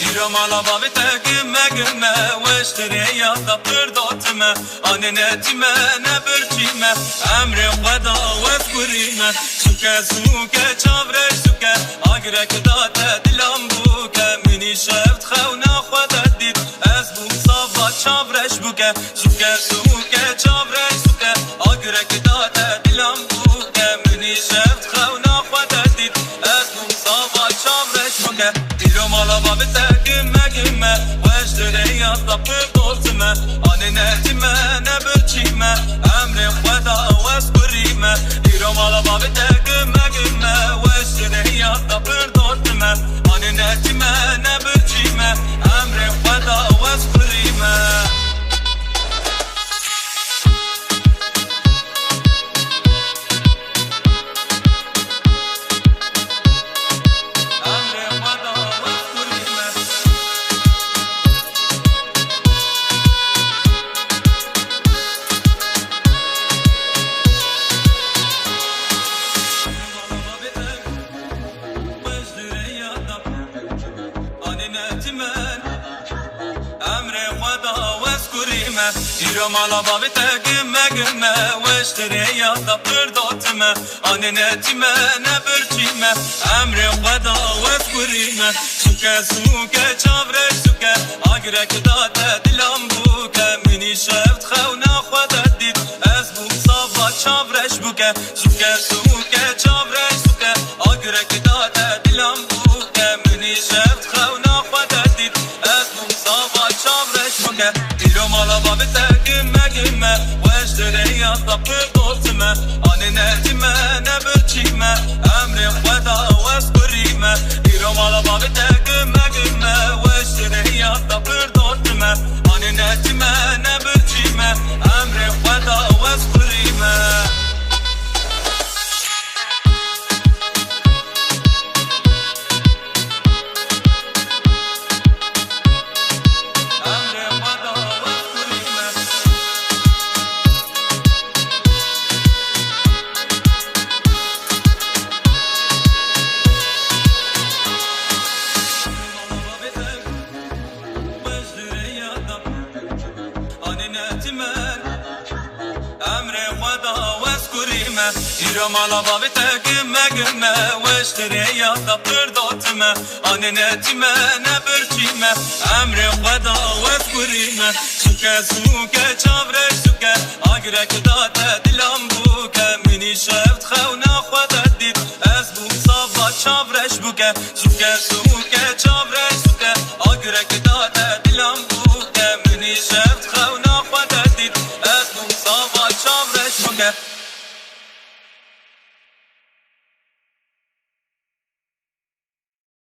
İro mala babi tekime güme Veştire ya da pırdotime Anenetime ne bürçime Emre veda ve kurime. Suke suke çavre suke Agrek da te dilam buke Mini şeft xevna buke Suke suke çavre suke. Agrek da te dilam buke. Mini şeft xevna xwede dit. Ez bu sava çavreş buke İro mala babi İro mala babi tekime güme Veştere ya da pırdotime Anenetime ne bürçime Emre veda ve kurime. Suke suke çavre suke Agrek da te dilam buke. Mini şeft xevna xwede Ez bu sava çavreş buke. Suke suke çavre suke Agrek da te dilam buke. Mini şeft xevna ya pırdotime Anenetime ne bürçime Emre xweda ve kurime İro mala babi tekime güme Veştere ya da pırdotime Anenetime ne bürçime Emre xweda ve kurime İro mala babi tekime güme Veştere ya da pırdotime Anenetime ne bürçime Emre veda ve kurime Suke suke çavre suke Agrek da te dilam buke Mini şeft xevna xwede dit Ez bu sava çavreş buke Suke suke çavre